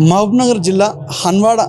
మహబూబ్నగర్ జిల్లా హన్వాడ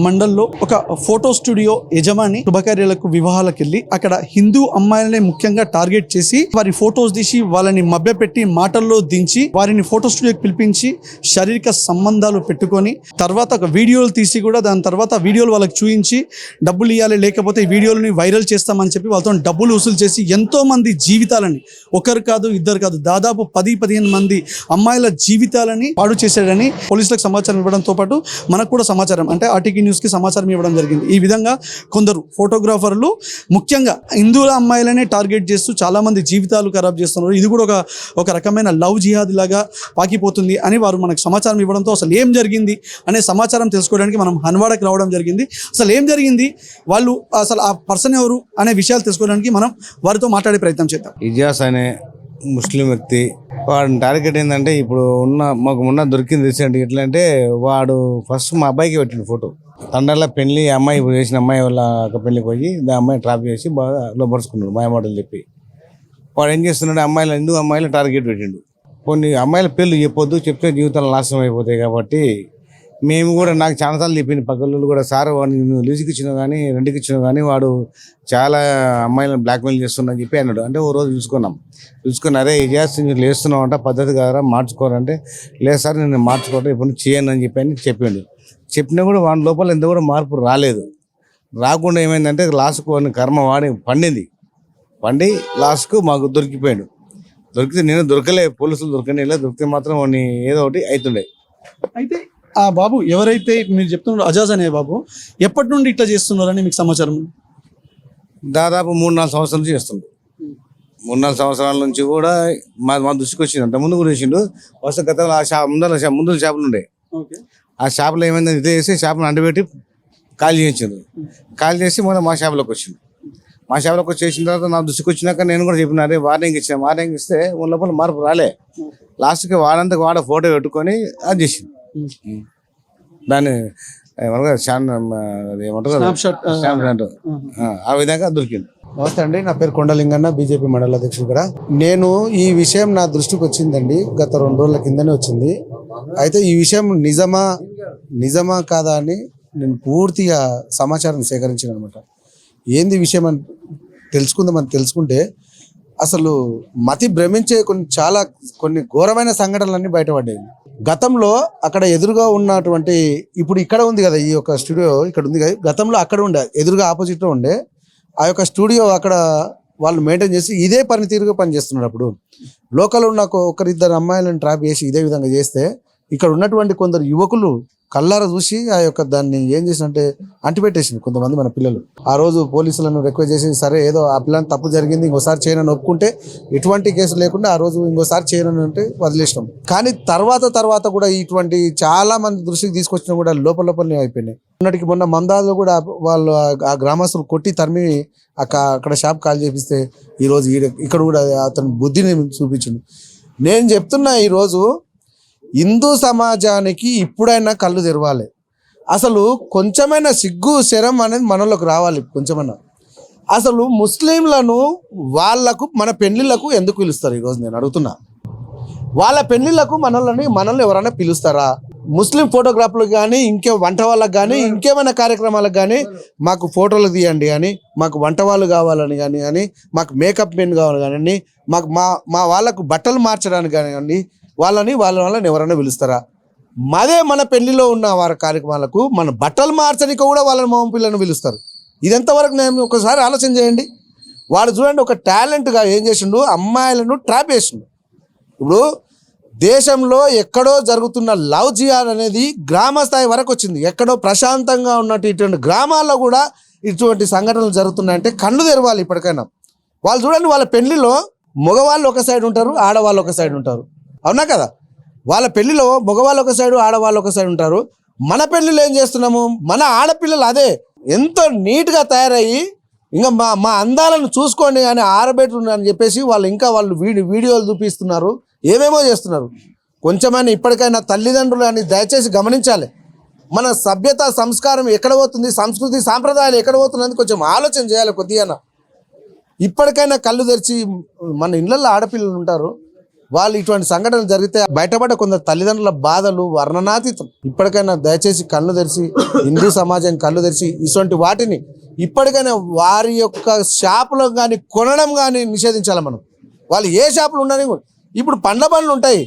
మండల్లో ఒక ఫోటో స్టూడియో యజమాని శుభకార్యాలకు వివాహాలకు వెళ్ళి అక్కడ హిందూ అమ్మాయిలనే ముఖ్యంగా టార్గెట్ చేసి వారి ఫొటోస్ తీసి వాళ్ళని మభ్యపెట్టి మాటల్లో దించి వారిని ఫోటో స్టూడియోకి పిలిపించి శారీరక సంబంధాలు పెట్టుకొని తర్వాత ఒక వీడియోలు తీసి కూడా దాని తర్వాత వీడియోలు వాళ్ళకి చూపించి డబ్బులు ఇవ్వాలి లేకపోతే ఈ వీడియోలని వైరల్ చేస్తామని చెప్పి వాళ్ళతో డబ్బులు వసూలు చేసి ఎంతో మంది జీవితాలని ఒకరు కాదు ఇద్దరు కాదు దాదాపు పది పదిహేను మంది అమ్మాయిల జీవితాలని పాడు చేశాడని పోలీసులకు సమాచారం ఇవ్వడంతో పాటు మనకు కూడా సమాచారం. అంటే ఆర్టీకి న్యూస్కి సమాచారం ఇవ్వడం జరిగింది. ఈ విధంగా కొందరు ఫోటోగ్రాఫర్లు ముఖ్యంగా హిందువుల అమ్మాయిలనే టార్గెట్ చేస్తూ చాలామంది జీవితాలు ఖరాబ్ చేస్తున్నారు. ఇది కూడా ఒక ఒక రకమైన లవ్ జిహాద్ లాగా పాకిపోతుంది అని వారు మనకు సమాచారం ఇవ్వడంతో అసలు ఏం జరిగింది అనే సమాచారం తెలుసుకోవడానికి మనం హన్వాడకి రావడం జరిగింది. అసలు ఏం జరిగింది? వాళ్ళు అసలు ఆ పర్సన్ ఎవరు అనే విషయాలు తెలుసుకోవడానికి మనం వారితో మాట్లాడే ప్రయత్నం చేద్దాం. ఇజాస్ అనే ముస్లిం వ్యక్తి వాడిని టార్గెట్ ఏంటంటే ఇప్పుడు ఉన్న మాకు ఉన్న దొరికింది రీసెంట్ ఎట్లా అంటే వాడు ఫస్ట్ మా అబ్బాయికి పెట్టిండు ఫోటో. తండ్రిలో పెళ్ళి అమ్మాయి ఇప్పుడు చేసిన అమ్మాయి వాళ్ళ అక్క పెళ్ళికి పోయి ఆ అమ్మాయి ట్రాప్ చేసి బాగా లోపరుచుకున్నాడు మాయమాటలు చెప్పి. వాడు ఏం చేస్తున్నాడు అమ్మాయిలు ఎందుకు అమ్మాయిలు టార్గెట్ పెట్టిండు? కొన్ని అమ్మాయిల పేర్లు చెప్పొద్దు చెప్తే జీవితాలు నాశనం అయిపోతాయి కాబట్టి మేము కూడా నాకు చాలాసార్లు చెప్పింది పక్కల కూడా సార్ వాడిని నువ్వు లీజుకి ఇచ్చినా కానీ రెండుకి ఇచ్చినా కానీ వాడు చాలా అమ్మాయిలను బ్లాక్మెయిల్ చేస్తున్నా చెప్పి అన్నాడు. అంటే ఓ రోజు చూసుకున్నాం. చూసుకుని అరే ఇది చేస్తే మీరు లేస్తున్నావు అంట పద్ధతి కాదా మార్చుకోరంటే. లేదు సార్ నేను మార్చుకోవటం ఇప్పుడు చేయను అని చెప్పి అని చెప్పిండు. చెప్పినా కూడా వాడి లోపల ఎంత కూడా మార్పు రాలేదు. రాకుండా ఏమైందంటే లాస్ట్కు వాడిని కర్మ వాడి పండింది. పండి లాస్ట్కు మాకు దొరికిపోయాడు. దొరికితే నేను దొరకలే పోలీసులు దొరకనే దొరికితే మాత్రం వాడిని ఏదో ఒకటి అవుతుండే అయితే ఆ బాబు ఎవరైతే మీరు చెప్తున్నారు అజాజ్ అనే బాబు ఎప్పటి నుండి ఇట్లా చేస్తున్నారని మీకు సమాచారం దాదాపు మూడు నాలుగు సంవత్సరాల నుంచి చేస్తుండు. మూడు నాలుగు సంవత్సరాల నుంచి కూడా మా మా దృష్టికి వచ్చింది. అంత ముందు కూడా చేసిండు. వస్తే గతంలో ఆ షాప్ ముందర ముందు షాపులు ఉండే. ఆ షాపులో ఏమైంది ఇదే చేసి షాపును అండబెట్టి ఖాళీ చేయించిండు ఖాళీ చేసి మొన్న మా షాపులోకి వచ్చిండు. మా షాపులోకి వచ్చి చేసిన తర్వాత నా దృష్టికి వచ్చినాక నేను కూడా చెప్పిన అరే వార్నింగ్ ఇచ్చాను వార్నింగ్ ఇస్తే మన లోపల మార్పు రాలే. లాస్ట్కి వాడంతకు వాడ ఫోటో పెట్టుకొని అది చేసింది దాన్ని ఏమంటారు. Snapshot. ఆ, ఆ విధంగా దొరికింది. నమస్తే అండి నా పేరు కొండలింగన్న బీజేపీ మండల అధ్యక్షుడు కూడా నేను ఈ విషయం నా దృష్టికి వచ్చిందండి గత రెండు రోజుల కిందనే వచ్చింది. అయితే ఈ విషయం నిజమా నిజమా కాదా అని నేను పూర్తిగా సమాచారం సేకరించాను అనమాట. ఏంది విషయం అని తెలుసుకుందామని తెలుసుకుంటే అసలు మతి భ్రమించే కొన్ని చాలా కొన్ని ఘోరమైన సంఘటనలన్నీ బయటపడ్డాయి. గతంలో అక్కడ ఎదురుగా ఉన్నటువంటి ఇప్పుడు ఇక్కడ ఉంది కదా ఈ యొక్క స్టూడియో ఇక్కడ ఉంది కదా గతంలో అక్కడ ఉండే ఎదురుగా ఆపోజిట్లో ఉండే ఆ యొక్క స్టూడియో అక్కడ వాళ్ళు మెయింటైన్ చేసి ఇదే పనితీరుగా పనిచేస్తున్నారు అప్పుడు. లోకల్ ఉన్న ఒకరిద్దరు అమ్మాయిలను ట్రాప్ చేసి ఇదే విధంగా చేస్తే ఇక్కడ ఉన్నటువంటి కొందరు యువకులు కళ్ళార చూసి ఆ యొక్క దాన్ని ఏం చేసినంటే అంటిపెట్టేసింది కొంతమంది మన పిల్లలు. ఆ రోజు పోలీసులను రిక్వెస్ట్ చేసి సరే ఏదో ఆ పిల్లని తప్పు జరిగింది ఇంకోసారి చేయనని ఒప్పుకుంటే ఎటువంటి కేసు లేకుండా ఆ రోజు ఇంకోసారి చేయనని అంటే వదిలేసినాం. కానీ తర్వాత తర్వాత కూడా ఇటువంటి చాలా మంది దృష్టికి తీసుకొచ్చినా కూడా లోపల లోపలనే అయిపోయినాయి. మొన్నటికి మొన్న మందాలో కూడా వాళ్ళు ఆ- గ్రామస్తులు కొట్టి తరిమి అక్కడ షాప్ కాల్ చేపిస్తే ఈరోజు ఈడ ఇక్కడ కూడా అతను బుద్ధిని చూపించిండు. నేను చెప్తున్నా ఈరోజు హిందూ సమాజానికి ఇప్పుడైనా కళ్ళు తెరవాలి. అసలు కొంచెమైనా సిగ్గు శరం అనేది మనలోకి రావాలి కొంచెమైనా. అసలు ముస్లింలను వాళ్ళకు మన పెళ్ళిళ్ళకు ఎందుకు పిలుస్తారు? ఈరోజు నేను అడుగుతున్నా. వాళ్ళ పెళ్ళిళ్ళకు మనల్ని మనల్ని ఎవరైనా పిలుస్తారా? ముస్లిం ఫోటోగ్రాఫర్లకు కానీ ఇంకే వంట వాళ్ళకి కానీ ఇంకేమైనా కార్యక్రమాలకు కానీ మాకు ఫోటోలు తీయండి కానీ మాకు వంట వాళ్ళు కావాలని కానీ కానీ మాకు మేకప్ మెన్ కావాలి కానీ మాకు మా మా వాళ్ళకు బట్టలు మార్చడానికి కానివ్వండి వాళ్ళని వాళ్ళ వాళ్ళని ఎవరైనా పిలుస్తారా? మాదే మన పెళ్ళిలో ఉన్న వారి కార్యక్రమాలకు మన బట్టలు మార్చడానికి కూడా వాళ్ళని మామ పిల్లని పిలుస్తారు. ఇది ఎంతవరకు నేను ఒకసారి ఆలోచన చేయండి. వాడు చూడండి ఒక టాలెంట్గా ఏం చేసిండు? అమ్మాయిలను ట్రాప్ చేసిండు. ఇప్పుడు దేశంలో ఎక్కడో జరుగుతున్న లవ్ జియార్ అనేది గ్రామ స్థాయి వరకు వచ్చింది. ఎక్కడో ప్రశాంతంగా ఉన్నట్టు ఇటువంటి గ్రామాల్లో కూడా ఇటువంటి సంఘటనలు జరుగుతున్నాయంటే కళ్ళు తెరవాలి ఇప్పటికైనా. వాళ్ళు చూడండి వాళ్ళ పెళ్ళిలో మగవాళ్ళు ఒక సైడ్ ఉంటారు ఆడవాళ్ళు ఒక సైడ్ ఉంటారు. అవునా కదా? వాళ్ళ పెళ్ళిలో మగవాళ్ళు ఒక సైడు ఆడవాళ్ళు ఒక సైడ్ ఉంటారు. మన పెళ్ళిలో ఏం చేస్తున్నాము? మన ఆడపిల్లలు అదే. ఎంతో నీట్గా తయారయ్యి ఇంకా మా మా అందాలను చూసుకోండి అని ఆరబెట్టున్నారు అని చెప్పేసి వాళ్ళు ఇంకా వాళ్ళు వీడి వీడియోలు చూపిస్తున్నారు. ఏమేమో చేస్తున్నారు. కొంచెమైనా ఇప్పటికైనా తల్లిదండ్రులు అని దయచేసి గమనించాలి. మన సభ్యత సంస్కారం ఎక్కడ పోతుంది? సంస్కృతి సాంప్రదాయాలు ఎక్కడ పోతున్నది కొంచెం ఆలోచన చేయాలి కొద్దిగా ఇప్పటికైనా కళ్ళు తెరిచి మన ఇళ్ళల్లో ఆడపిల్లలు ఉంటారు. వాళ్ళు ఇటువంటి సంఘటనలు జరిగితే బయటపడే కొందరు తల్లిదండ్రుల బాధలు వర్ణనాతీతం. ఇప్పటికైనా దయచేసి కళ్ళు తెరిచి హిందూ సమాజం కళ్ళు తెరిచి ఇటువంటి వాటిని ఇప్పటికైనా వారి యొక్క షాపులో కానీ కొనడం కానీ నిషేధించాలి మనం. వాళ్ళు ఏ షాపులు ఉండని ఇప్పుడు పండ్ల బండ్లు ఉంటాయి.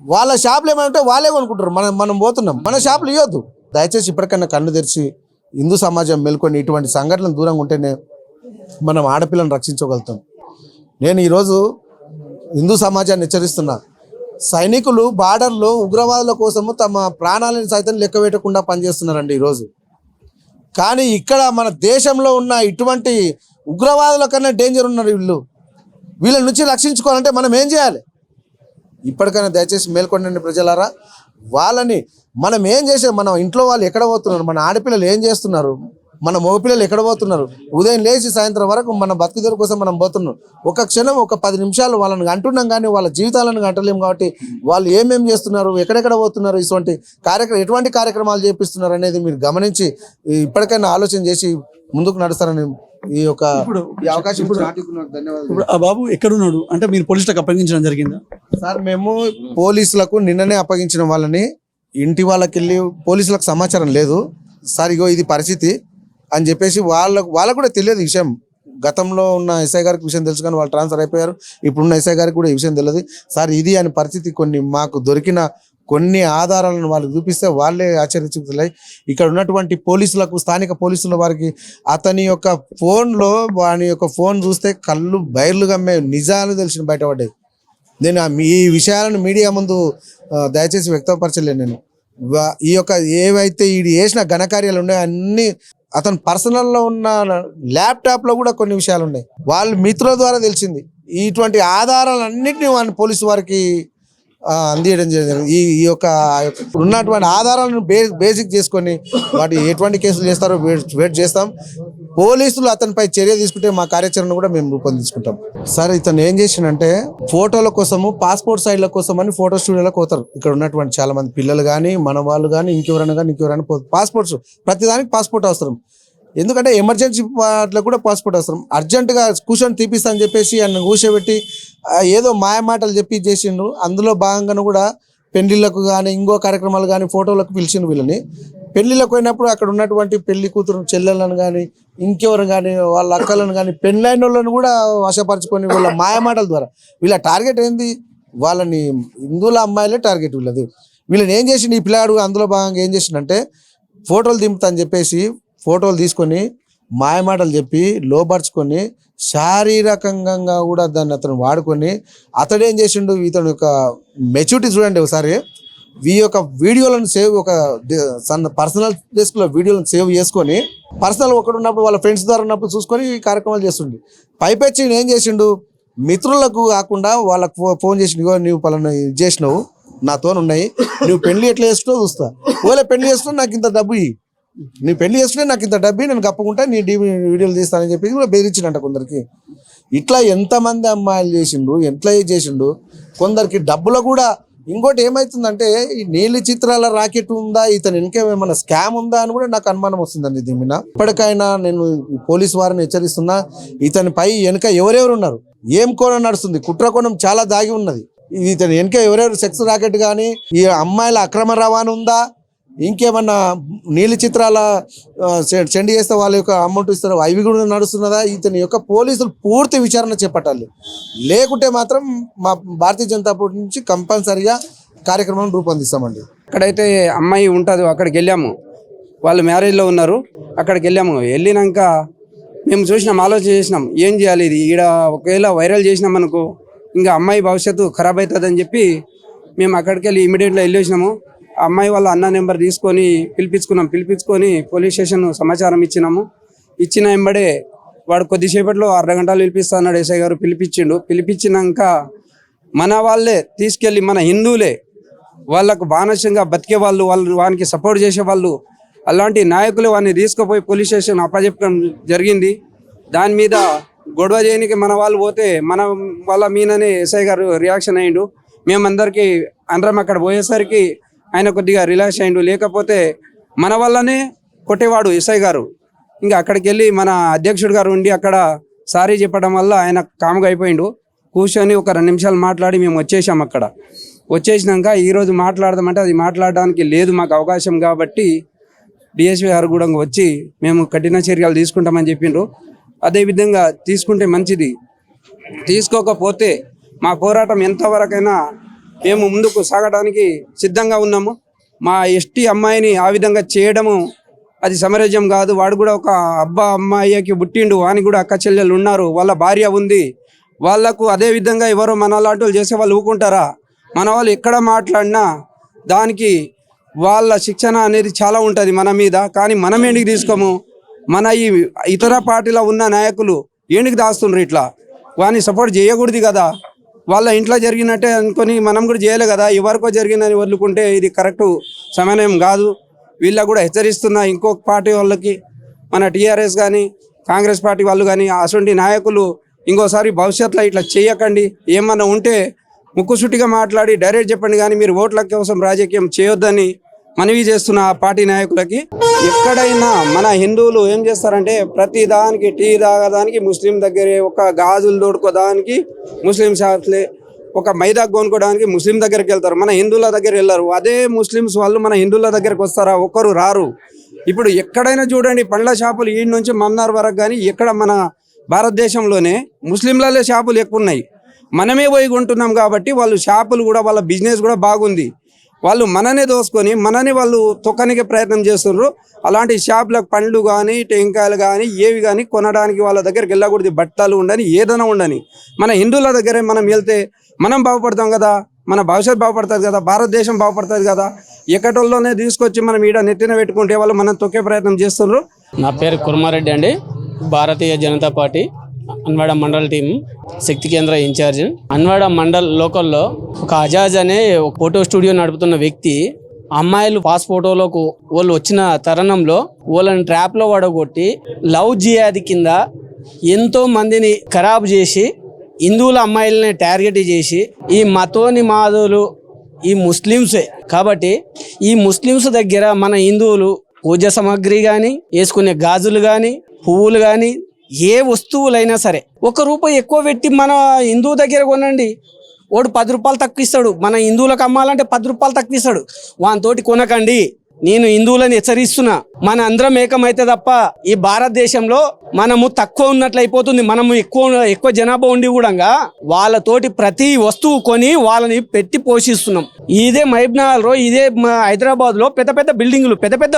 వాళ్ళ షాపులు ఏమంటే వాళ్ళే కొనుక్కుంటారు. మనం మనం పోతున్నాం. మన షాపులు ఇవ్వద్దు దయచేసి ఇప్పటికైనా కళ్ళు తెరిచి హిందూ సమాజం మేల్కొని ఇటువంటి సంఘటనలు దూరంగా ఉంటేనే మనం ఆడపిల్లను రక్షించగలుగుతాం. నేను ఈరోజు హిందూ సమాజాన్ని హెచ్చరిస్తున్నా. సైనికులు బార్డర్లో ఉగ్రవాదుల కోసము తమ ప్రాణాలను సైతం లెక్క పెట్టకుండా పనిచేస్తున్నారండి ఈరోజు. కానీ ఇక్కడ మన దేశంలో ఉన్న ఇటువంటి ఉగ్రవాదుల కన్నా డేంజర్ ఉన్నారు వీళ్ళు. వీళ్ళ నుంచి రక్షించుకోవాలంటే మనం ఏం చేయాలి? ఇప్పటికైనా దయచేసి మేల్కొండండి ప్రజలారా. వాళ్ళని మనం ఏం చేసే మనం ఇంట్లో వాళ్ళు ఎక్కడ పోతున్నారు? మన ఆడపిల్లలు ఏం చేస్తున్నారు? మన మగపిల్లలు ఎక్కడ పోతున్నారు? ఉదయం లేచి సాయంత్రం వరకు మన బతుకుదల కోసం మనం పోతున్నాం. ఒక క్షణం ఒక పది నిమిషాలు వాళ్ళని అంటున్నాం కానీ వాళ్ళ జీవితాలను అంటలేము కాబట్టి వాళ్ళు ఏమేం చేస్తున్నారు ఎక్కడెక్కడ పోతున్నారు ఇటువంటి కార్యక్రమం ఎటువంటి కార్యక్రమాలు చేపిస్తున్నారు అనేది మీరు గమనించి ఇప్పటికైనా ఆలోచన చేసి ముందుకు నడుస్తారని ఈ యొక్క అవకాశం ఇప్పుడు ఆ బాబు ఎక్కడున్నాడు? అంటే మీరు పోలీసులకు అప్పగించడం జరిగిందా? సార్ మేము పోలీసులకు నిన్ననే అప్పగించిన వాళ్ళని ఇంటి వాళ్ళకి వెళ్ళి పోలీసులకు సమాచారం లేదు. సార్ ఇగో ఇది పరిస్థితి. అని చెప్పేసి వాళ్ళకు వాళ్ళకు కూడా తెలియదు విషయం. గతంలో ఉన్న ఎస్ఐ గారికి విషయం తెలుసు కానీ వాళ్ళు ట్రాన్స్ఫర్ అయిపోయారు. ఇప్పుడున్న ఎస్ఐ గారికి కూడా ఈ విషయం తెలియదు. సార్ ఇది అని పరిస్థితి కొన్ని మాకు దొరికిన కొన్ని ఆధారాలను వాళ్ళకి చూపిస్తే వాళ్ళే ఆశ్చర్యచుతున్నాయి ఇక్కడ ఉన్నటువంటి పోలీసులకు స్థానిక పోలీసుల వారికి అతని యొక్క ఫోన్లో వాని యొక్క ఫోన్ చూస్తే కళ్ళు బయర్లు గమ్మే నిజాలు తెలిసిన బయటపడ్డాయి నేను ఆ మీ- ఈ విషయాలను మీడియా ముందు దయచేసి వ్యక్తపరచలేను నేను. ఈ యొక్క ఏవైతే ఈ చేసిన ఘనకార్యాలు ఉన్నాయో అన్నీ అతని పర్సనల్లో ఉన్న ల్యాప్టాప్లో కూడా కొన్ని విషయాలు ఉన్నాయి వాళ్ళ మిత్రుల ద్వారా తెలిసింది. ఇటువంటి ఆధారాలన్నింటినీ వాళ్ళ పోలీసు వారికి అందియడం జరిగింది. ఈ ఈ యొక్క ఉన్నటువంటి ఆధారాలను బే బేసిక్ చేసుకొని వాటి ఎటువంటి కేసులు చేస్తారో వెయిట్ వెయిట్ చేస్తాం. పోలీసులు అతనిపై చర్య తీసుకుంటే మా కార్యాచరణ కూడా మేము రూపొందించుకుంటాం. సార్ ఇతను ఏం చేసిండంటే ఫోటోల కోసము పాస్పోర్ట్ సైడ్ల కోసం అని ఫోటో స్టూడియోలకు పోతారు. ఇక్కడ ఉన్నటువంటి చాలా మంది పిల్లలు కానీ మన వాళ్ళు కానీ ఇంకెవరైనా కానీ ఇంకెవరైనా పాస్పోర్ట్స్ ప్రతిదానికి పాస్పోర్ట్ అవసరం. ఎందుకంటే ఎమర్జెన్సీ వాటిలో కూడా పాస్పోర్ట్ అవసరం. అర్జెంటుగా కూర్చొని తీపిస్తా అని చెప్పేసి ఆయన కూర్చోబెట్టి ఏదో మాయ మాటలు చెప్పి చేసిండు అందులో భాగంగా కూడా పెండిళ్ళకు కానీ ఇంకో కార్యక్రమాలు కానీ ఫోటోలకు పిలిచిండు వీళ్ళని. పెళ్ళిళ్ళకు పోయినప్పుడు అక్కడ ఉన్నటువంటి పెళ్ళి కూతురు చెల్లెలను కానీ ఇంకెవరు కానీ వాళ్ళ అక్కలను కానీ పెళ్ళైన వాళ్ళని కూడా వశపరచుకొని వీళ్ళ మాయ మాటల ద్వారా. వీళ్ళ టార్గెట్ ఏంది? వాళ్ళని హిందువుల అమ్మాయిలే టార్గెట్ వీళ్ళది. వీళ్ళని ఏం చేసిండు? ఈ పిల్లాడు అందులో భాగంగా ఏం చేసిండంటే ఫోటోలు దింపుతా అని చెప్పేసి ఫోటోలు తీసుకొని మాయమాటలు చెప్పి లోపరుచుకొని శారీరకంగా కూడా దాన్ని అతను వాడుకొని అతడు ఏం చేసిండు? ఇతను యొక్క మెచ్యూరిటీ చూడండి ఒకసారి. ఈ యొక్క వీడియోలను సేవ్ ఒక సన్న పర్సనల్ డెస్క్లో వీడియోలను సేవ్ చేసుకొని పర్సనల్ ఒకడు ఉన్నప్పుడు వాళ్ళ ఫ్రెండ్స్ ద్వారా ఉన్నప్పుడు చూసుకొని ఈ కార్యక్రమాలు చేస్తుండే. పైపెచ్చి ఏం చేసిండు? మిత్రులకు కాకుండా వాళ్ళకు ఫోన్ చేసి నువ్వు పలానా ఇది చేసినావు నాతో ఉన్నాయి. నువ్వు పెళ్ళి ఎట్లా చేస్తున్నావు చూస్తా. ఓలే పెళ్ళి చేసుకుని నాకు ఇంత డబ్బు ఇయ్యి. నీ పెళ్ళి చేసుకునే నాకు ఇంత డబ్బు నేను కప్పుకుంటా నీ డీ వీడియోలు తీస్తానని చెప్పి కూడా బెదిరించిండంట కొందరికి. ఇట్లా ఎంతమంది అమ్మాయిలు చేసిండు ఎట్లా చేసిండు కొందరికి డబ్బులు కూడా ఇంకోటి ఏమైతుందంటే ఈ నీలి చిత్రాల రాకెట్ ఉందా ఇతను ఇంకేమైనా స్కామ్ ఉందా అని కూడా నాకు అనుమానం వస్తుందండి దీని మీద. ఇప్పటికైనా నేను పోలీస్ వారిని హెచ్చరిస్తున్నా ఇతని పై వెనుక ఎవరెవరు ఉన్నారు? ఏం కోణం నడుస్తుంది? కుట్ర కోణం చాలా దాగి ఉన్నది. ఇది ఇతని వెనుక ఎవరెవరు సెక్స్ రాకెట్ కానీ ఈ అమ్మాయిల అక్రమ రవాణా ఉందా? ఇంకేమన్నా నీలి చిత్రాల ఆ, సెండ్ చేస్తే వాళ్ళ యొక్క అమౌంట్ ఇస్తారు? అవి కూడా నడుస్తున్నదా? ఇతని యొక్క పోలీసులు పూర్తి విచారణ చేపట్టాలి. లేకుంటే మాత్రం మా భారతీయ జనతా పార్టీ నుంచి కంపల్సరిగా కార్యక్రమం రూపొందిస్తామండి. అక్కడైతే అమ్మాయి ఉంటుంది అక్కడికి వెళ్ళాము. వాళ్ళు మ్యారేజ్లో ఉన్నారు. అక్కడికి వెళ్ళాము. వెళ్ళినాక మేము చూసినాం ఆలోచన చేసినాం. ఏం చేయాలి ఇది? ఈడ ఒకవేళ వైరల్ చేసినాం అనుకో ఇంకా అమ్మాయి భవిష్యత్తు ఖరాబ్ అవుతుందని చెప్పి మేము అక్కడికి వెళ్ళి ఇమీడియట్గా వెళ్ళేసినాము అమ్మాయి వాళ్ళ అన్న నెంబర్ తీసుకొని పిలిపించుకున్నాం. పిలిపించుకొని పోలీస్ స్టేషన్ సమాచారం ఇచ్చినాము. ఇచ్చిన వెంబడే వాడు కొద్దిసేపట్లో అర్ధ గంటలు పిలిపిస్తా అన్నాడు ఎస్ఐ గారు. పిలిపించిండు. పిలిపించినాక మన వాళ్ళే తీసుకెళ్ళి మన హిందువులే వాళ్ళకు బానసంగా బతికే వాళ్ళు వాళ్ళు వానికి సపోర్ట్ చేసే వాళ్ళు అలాంటి నాయకులు వాడిని తీసుకుపోయి పోలీస్ స్టేషన్ అప్పచెప్పడం జరిగింది. దాని మీద గొడవ చేయనికి మన వాళ్ళు పోతే మన వాళ్ళ మీదనే ఎస్ఐ గారు రియాక్షన్ అయ్యిండు. మేమందరికీ అందరం అక్కడ పోయేసరికి ఆయన కొద్దిగా రిలాక్స్ అయ్యిండు లేకపోతే మన వల్లనే కొట్టేవాడు ఎస్ఐ గారు. ఇంకా అక్కడికి వెళ్ళి మన అధ్యక్షుడు గారు ఉండి అక్కడ సారీ చెప్పడం వల్ల ఆయన కాముగా అయిపోయిండు. కూర్చొని ఒక రెండు నిమిషాలు మాట్లాడి మేము వచ్చేసాం అక్కడ. వచ్చేసినాక ఈరోజు మాట్లాడదామంటే అది మాట్లాడడానికి లేదు మాకు అవకాశం కాబట్టి డిఎస్పీ గారు కూడా వచ్చి మేము కఠిన చర్యలు తీసుకుంటామని చెప్పిండ్రు. అదేవిధంగా తీసుకుంటే మంచిది. తీసుకోకపోతే మా పోరాటం ఎంతవరకైనా మేము ముందుకు సాగడానికి సిద్ధంగా ఉన్నాము. మా ఎస్టీ అమ్మాయిని ఆ విధంగా చేయడము అది సమరజ్యం కాదు. వాడు కూడా ఒక అబ్బా అమ్మాయికి పుట్టిండు. అని కూడా అక్క చెల్లెలు ఉన్నారు. వాళ్ళ భార్య ఉంది. వాళ్ళకు అదే విధంగా ఎవరో మన లాంటి వాళ్ళు చేసే వాళ్ళు ఊకుంటారా మన వాళ్ళు ఎక్కడ మాట్లాడినా దానికి వాళ్ళ శిక్షణ అనేది చాలా ఉంటుంది మన మీద. కానీ మనం ఏంటికి తీసుకోము? మన ఈ ఇతర పార్టీలో ఉన్న నాయకులు ఏంటికి దాస్తుండ్రు ఇట్లా? వాని సపోర్ట్ చేయకూడదు కదా. వాళ్ళ ఇంట్లో జరిగినట్టే అనుకొని మనం కూడా చేయలే కదా. ఎవరికో జరిగిందని వదులుకుంటే ఇది కరెక్ట్ సమన్వయం కాదు. వీళ్ళకు కూడా హెచ్చరిస్తున్నా ఇంకొక పార్టీ వాళ్ళకి మన టీఆర్ఎస్ కానీ కాంగ్రెస్ పార్టీ వాళ్ళు కానీ అటువంటి నాయకులు ఇంకోసారి భవిష్యత్తులో ఇట్లా చేయకండి. ఏమన్నా ఉంటే ముక్కుసూటిగా మాట్లాడి డైరెక్ట్ చెప్పండి కానీ మీరు ఓట్ల కోసం రాజకీయం చేయొద్దని మనవి చేస్తున్న ఆ పార్టీ నాయకులకి ఎక్కడైనా మన హిందువులు ఏం చేస్తారంటే ప్రతి దానికి టీ తాగడానికి ముస్లిం దగ్గరే ఒక గాజులు తోడుకోదానికి ముస్లిం షాప్లే ఒక మైదా కొనుక్కోవడానికి ముస్లిం దగ్గరికి వెళ్తారు. మన హిందువుల దగ్గర వెళ్ళరు. అదే ముస్లిమ్స్ వాళ్ళు మన హిందువుల దగ్గరకు వస్తారా? ఒక్కరు రారు. ఇప్పుడు ఎక్కడైనా చూడండి పండ్ల షాపులు ఈ నుంచి మమ్నార్ వరకు కానీ ఎక్కడ మన భారతదేశంలోనే ముస్లింలలో షాపులు ఎక్కువ ఉన్నాయి మనమే పోయి కొంటున్నాం కాబట్టి వాళ్ళు షాపులు కూడా వాళ్ళ బిజినెస్ కూడా బాగుంది. వాళ్ళు మననే దోసుకొని మనని వాళ్ళు తొక్కనికి ప్రయత్నం చేస్తున్నారు అలాంటి షాపులకు పండ్లు కానీ టెంకాయలు కానీ ఏవి కానీ కొనడానికి వాళ్ళ దగ్గరికి వెళ్ళకూడదు. బట్టలు ఉండని ఏదైనా ఉండని. మన హిందువుల దగ్గరే మనం వెళ్తే మనం బాగుపడతాం కదా. మన భవిష్యత్తు బాగుపడుతుంది కదా. భారతదేశం బాగుపడుతుంది కదా. ఎక్కటోళ్ళలోనే తీసుకొచ్చి మనం ఈడ నెత్తిన పెట్టుకుంటే వాళ్ళు మనం తొక్కే ప్రయత్నం చేస్తున్నారు నా పేరు కుర్మారెడ్డి అండి. Bharatiya Janata party Anvada mandal team Shakti Kendra incharge. Anvada mandal లోకల్లో ఒక అజాజ్ అనే ఒక ఫోటో స్టూడియో నడుపుతున్న వ్యక్తి అమ్మాయిలు పాస్ ఫోటోలకు వాళ్ళు వచ్చిన తరుణంలో వాళ్ళని ట్రాప్లో పడగొట్టి లవ్ జియాది కింద ఎంతో మందిని ఖరాబ్ చేసి హిందువుల అమ్మాయిలని టార్గెట్ చేసి ఈ మతోని మాధవులు ఈ ముస్లిమ్సే. కాబట్టి ఈ ముస్లిమ్స్ దగ్గర మన హిందువులు పూజ సామాగ్రి కానీ వేసుకునే గాజులు కానీ పువ్వులు కానీ ఏ వస్తువులైనా సరే. ఒక రూపాయి ఎక్కువ పెట్టి మన హిందువు దగ్గర కొనండి. వాడు పది రూపాయలు తక్కువ ఇస్తాడు. మన హిందువులకు అమ్మాలంటే పది రూపాయలు తక్కువ ఇస్తాడు. వానితోటి కొనకండి. నేను హిందువులను హెచ్చరిస్తున్నా. మన అందరం ఏకమైతే తప్ప ఈ భారతదేశంలో మనము తక్కువ ఉన్నట్లు అయిపోతుంది. మనము ఎక్కువ ఎక్కువ జనాభా ఉండి కూడా వాళ్ళతోటి ప్రతి వస్తువు కొని వాళ్ళని పెట్టి పోషిస్తున్నాం. ఇదే మైబ్నాల్లో ఇదే హైదరాబాద్లో పెద్ద పెద్ద బిల్డింగ్లు పెద్ద పెద్ద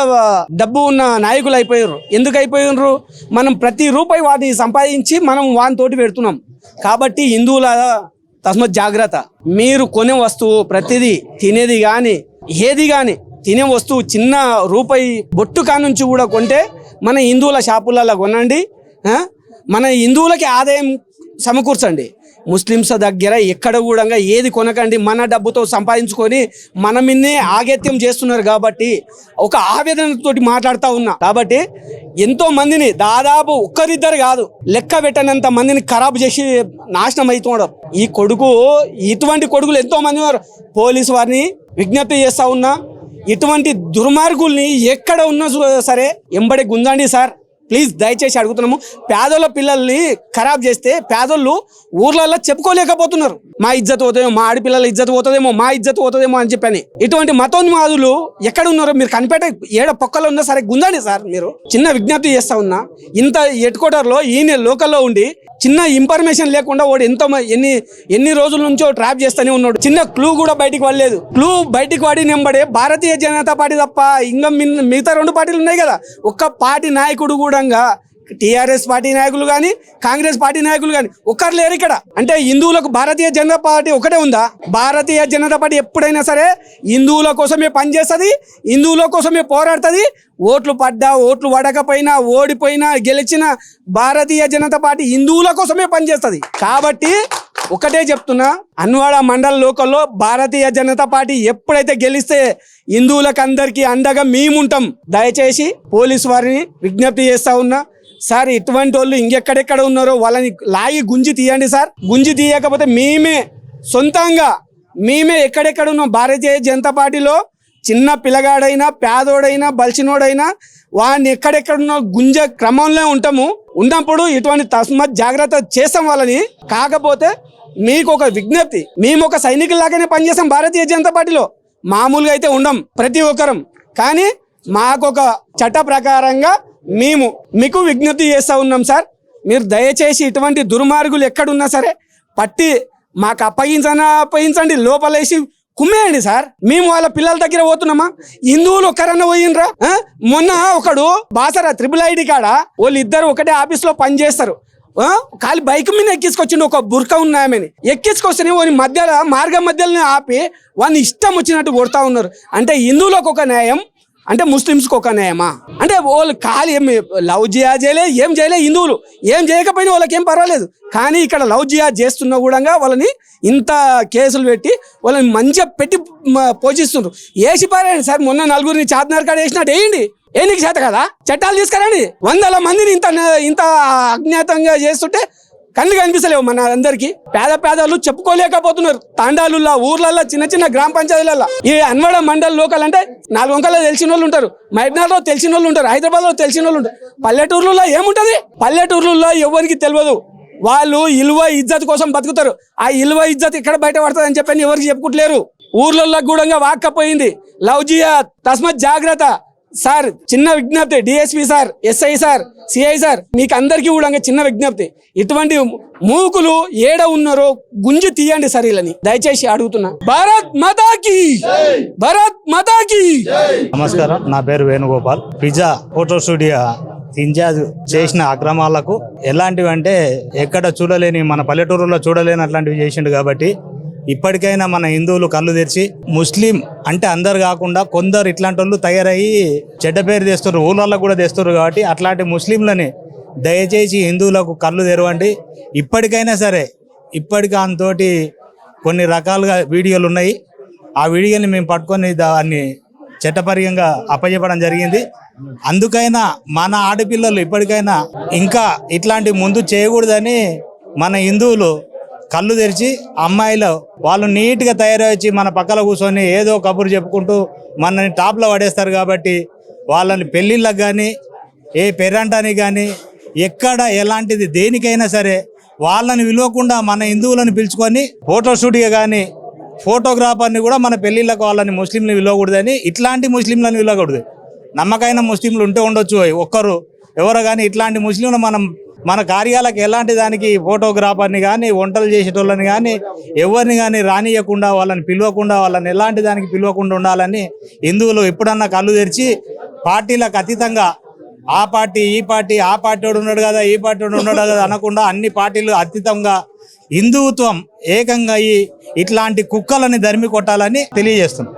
డబ్బు ఉన్న నాయకులు అయిపోయారు ఎందుకు అయిపోయినరు మనం ప్రతి రూపాయి వాటిని సంపాదించి మనం వానితోటి పెడుతున్నాం. కాబట్టి హిందువుల తస్మత్ జాగ్రత్త. మీరు కొనే వస్తువు ప్రతిదీ తినేది కానీ ఏది కానీ తినే వస్తువు చిన్న రూపాయి బొట్టు కానుంచి కూడా కొంటే మన హిందువుల షాపులలో కొనండి మన హిందువులకి ఆదాయం సమకూర్చండి. ముస్లిమ్స్ దగ్గర ఎక్కడ కూడా ఏది కొనకండి మన డబ్బుతో సంపాదించుకొని మన మిన్నే ఆగత్యం చేస్తున్నారు కాబట్టి ఒక ఆవేదనతోటి మాట్లాడుతూ ఉన్నా. కాబట్టి ఎంతో మందిని దాదాపు ఒక్కరిద్దరు కాదు లెక్క పెట్టనంత మందిని ఖరాబు చేసి నాశనం అవుతున్నాడు ఈ కొడుకు ఇటువంటి కొడుకులు ఎంతో మంది ఉన్నారు. పోలీసు వారిని విజ్ఞప్తి చేస్తూ ఉన్నా. ఇటువంటి దుర్మార్గుల్ని ఎక్కడ ఉన్నా సరే ఎంబడి గుంజండి సార్. ప్లీజ్ దయచేసి అడుగుతున్నాము. పేదోళ్ళ పిల్లల్ని ఖరాబ్ చేస్తే పేదోళ్ళు ఊర్లలో చెప్పుకోలేకపోతున్నారు. మా ఇజ్జత్ పోతుందేమో మా ఆడపిల్లల ఇజ్జత్ పోతుందేమో మా ఇజ్జత్ పోతుందేమో అని చెప్పని. ఇటువంటి మతోన్మాదులు ఎక్కడ ఉన్నారో మీరు కనిపెట్ట ఏడ పొక్కలో ఉన్నా సరే గుందండి సార్ మీరు. చిన్న విజ్ఞప్తి చేస్తా ఉన్నా. ఇంత హెడ్ క్వార్టర్లో ఈయన లోకల్లో ఉండి చిన్న ఇన్ఫర్మేషన్ లేకుండా వాడు ఎంతో ఎన్ని ఎన్ని రోజుల నుంచో ట్రాప్ చేస్తూనే ఉన్నాడు. చిన్న క్లూ కూడా బయటికి పడలేదు క్లూ బయటికి పడి నింబడే భారతీయ జనతా పార్టీ తప్ప ఇంకా మిగతా రెండు పార్టీలు ఉన్నాయి కదా. ఒక్క పార్టీ నాయకుడు కూడా టీఆర్ఎస్ పార్టీ నాయకులు కానీ కాంగ్రెస్ పార్టీ నాయకులు కానీ ఒక్కరు లేరు ఇక్కడ. అంటే హిందువులకు భారతీయ జనతా పార్టీ ఒకటే ఉందా? భారతీయ జనతా పార్టీ ఎప్పుడైనా సరే హిందువుల కోసమే పనిచేస్తుంది హిందువుల కోసమే పోరాడుతుంది. ఓట్లు పడ్డా ఓట్లు పడకపోయినా ఓడిపోయినా గెలిచిన భారతీయ జనతా పార్టీ హిందువుల కోసమే పనిచేస్తుంది. కాబట్టి ఒకటే చెప్తున్నా అన్వాడ మండల లోకల్లో భారతీయ జనతా పార్టీ ఎప్పుడైతే గెలిస్తే హిందువులకు అందరికీ అండగా మేముంటాం. దయచేసి పోలీసు వారిని విజ్ఞప్తి చేస్తా ఉన్నా సార్ ఇటువంటి వాళ్ళు ఇంకెక్కడెక్కడ ఉన్నారో వాళ్ళని లాగి గుంజి తీయండి సార్. గుంజి తీయకపోతే మేమే సొంతంగా మేమే ఎక్కడెక్కడ ఉన్నాం? భారతీయ జనతా పార్టీలో చిన్న పిల్లగాడైనా పేదోడైనా బలిసినోడైనా వాడిని ఎక్కడెక్కడున్న గుంజ క్రమంలో ఉంటాము. ఉన్నప్పుడు ఇటువంటి తస్మత్ జాగ్రత్త చేస్తాం వాళ్ళని. కాకపోతే మీకు ఒక విజ్ఞప్తి. మేము ఒక సైనికుల్లాగానే పనిచేస్తాం భారతీయ జనతా పార్టీలో. మామూలుగా అయితే ఉండం ప్రతి ఒక్కరం. కానీ మాకు ఒక చట్ట ప్రకారంగా మేము మీకు విజ్ఞప్తి చేస్తూ ఉన్నాం సార్. మీరు దయచేసి ఇటువంటి దుర్మార్గులు ఎక్కడున్నా సరే పట్టి మాకు అప్పగించనా అప్పగించండి లోపలేసి కుమ్మేయండి సార్. మేము వాళ్ళ పిల్లల దగ్గర పోతున్నామా? హిందువులు ఒక్కరన్నా పోయినరా? మొన్న ఒకడు బాసరా త్రిబుల్ ఐడి కాడ వాళ్ళు ఇద్దరు ఒకటే ఆఫీస్లో పనిచేస్తారు. ఖాళీ బైక్ మీద ఎక్కించుకొచ్చిండు ఒక బుర్క ఉన్నాయమని ఎక్కించుకొస్తే వాని మధ్యలో మార్గం మధ్యలోనే ఆపి వాళ్ళని ఇష్టం వచ్చినట్టు కొడతా ఉన్నారు. అంటే హిందువులకు ఒక న్యాయం అంటే ముస్లిమ్స్కి ఒక న్యాయమా? అంటే వాళ్ళు ఖాళీ ఏం లవ్ జియా చేయలే ఏం చేయలే హిందువులు. ఏం చేయకపోయినా వాళ్ళకి ఏం పర్వాలేదు. కానీ ఇక్కడ లవ్ జియా చేస్తున్నా కూడా వాళ్ళని ఇంత కేసులు పెట్టి వాళ్ళని మంచిగా పెట్టి పోషిస్తుండ్రు. పోషిస్తున్నారు వేసి పారేయండి సార్ మొన్న నలుగురిని చార్మినార్ కాడ వేసినట్టు వేయండి. ఏ నీకు చేత కదా? చట్టాలు తీసుకురండి. వందల మందిని ఇంత ఇంత అజ్ఞాతంగా చేస్తుంటే కళ్ళు కనిపిస్తలేవు మన అందరికి. పేద పేదలు చెప్పుకోలేకపోతున్నారు. తాండాలులా ఊర్లల్లో చిన్న చిన్న గ్రామ పంచాయతీలలో ఈ అన్వడ మండల్ లోకల్ అంటే నాలుగు వంకల్లో తెలిసిన వాళ్ళు ఉంటారు. మైట్నాడులో తెలిసిన వాళ్ళు ఉంటారు. హైదరాబాద్లో తెలిసిన వాళ్ళు ఉంటారు. పల్లెటూర్లలో ఏముంటది? పల్లెటూర్లలో ఎవరికి తెలియదు. వాళ్ళు ఇలువ ఇజ్జత్ కోసం బతుకుతారు. ఆ ఇలువ ఇజ్జత్ ఇక్కడ బయట పడుతుంది అని చెప్పని ఎవరికి చెప్పుకుంటలేరు. ఊర్లలో కూడా వాక్కపోయింది. లవ్ జియా తస్మత్ జాగ్రత్త. సార్ చిన్న విజ్ఞప్తి. DSP sir SI sir CI sir మీకు అందరికీ కూడా చిన్న విజ్ఞప్తి. ఇటువంటి మూకులు ఏడ ఉన్నారో గుంజి తీయండి సార్ వీళ్ళని. దయచేసి అడుగుతున్నా. భారత్ మాతాకి భారత్ మాతాకి నమస్కారం. నా పేరు Venugopal. Pizza photo studio incharge చేసిన అక్రమాలకు ఎలాంటివి అంటే ఎక్కడ చూడలేని మన పల్లెటూరులో చూడలేని అట్లాంటివి చేసిండు కాబట్టి ఇప్పటికైనా మన హిందువులు కళ్ళు తెరిచి ముస్లిం అంటే అందరు కాకుండా కొందరు ఇట్లాంటి వాళ్ళు తయారయ్యి చెడ్డ పేరు తెస్తారు ఊళ్ళల్లో కూడా తెస్తారు కాబట్టి అట్లాంటి ముస్లింలని దయచేసి హిందువులకు కళ్ళు తెరవండి. ఇప్పటికైనా సరే ఇప్పటికి అంతోటి కొన్ని రకాలుగా వీడియోలు ఉన్నాయి. ఆ వీడియోని మేము పట్టుకొని దాన్ని చట్టపరంగా అప్పచెప్పడం జరిగింది. అందుకైనా మన ఆడపిల్లలు ఇప్పటికైనా ఇంకా ఇట్లాంటి ముందు చేయకూడదని మన హిందువులు కళ్ళు తెరిచి అమ్మాయిలు వాళ్ళు నీట్గా తయారవచ్చి మన పక్కన కూర్చొని ఏదో కబురు చెప్పుకుంటూ మనని టాప్లో పడేస్తారు కాబట్టి వాళ్ళని పెళ్ళిళ్ళకి కానీ ఏ పెరంటానికి కానీ ఎక్కడ ఎలాంటిది దేనికైనా సరే వాళ్ళని విలువకుండా మన హిందువులను పిలుచుకొని ఫోటో షూట్గా కానీ ఫోటోగ్రాఫర్ని కూడా మన పెళ్ళిళ్ళకు వాళ్ళని ముస్లింలు విలువకూడదని ఇట్లాంటి ముస్లింలను విలువకూడదు. నమ్మకైన ముస్లింలు ఉంటే ఉండొచ్చు ఒక్కరు. ఎవరో కానీ ఇట్లాంటి ముస్లింలు మనం మన కార్యాలకు ఎలాంటి దానికి ఫోటోగ్రాఫర్ని కానీ వంటలు చేసేటోళ్ళని కానీ ఎవరిని కానీ రానియకుండా వాళ్ళని పిలవకుండా వాళ్ళని ఎలాంటి దానికి పిలవకుండా ఉండాలని హిందువులు ఎప్పుడన్నా కళ్ళు తెరిచి పార్టీలకు అతీతంగా ఆ పార్టీ ఈ పార్టీ ఆ పార్టీ వాడు ఉన్నాడు కదా ఈ పార్టీ వాడు ఉన్నాడు కదా అనకుండా అన్ని పార్టీలు అతీతంగా హిందుత్వం ఏకంగా ఇట్లాంటి కుక్కలని ధర్మి కొట్టాలని తెలియజేస్తున్నాం.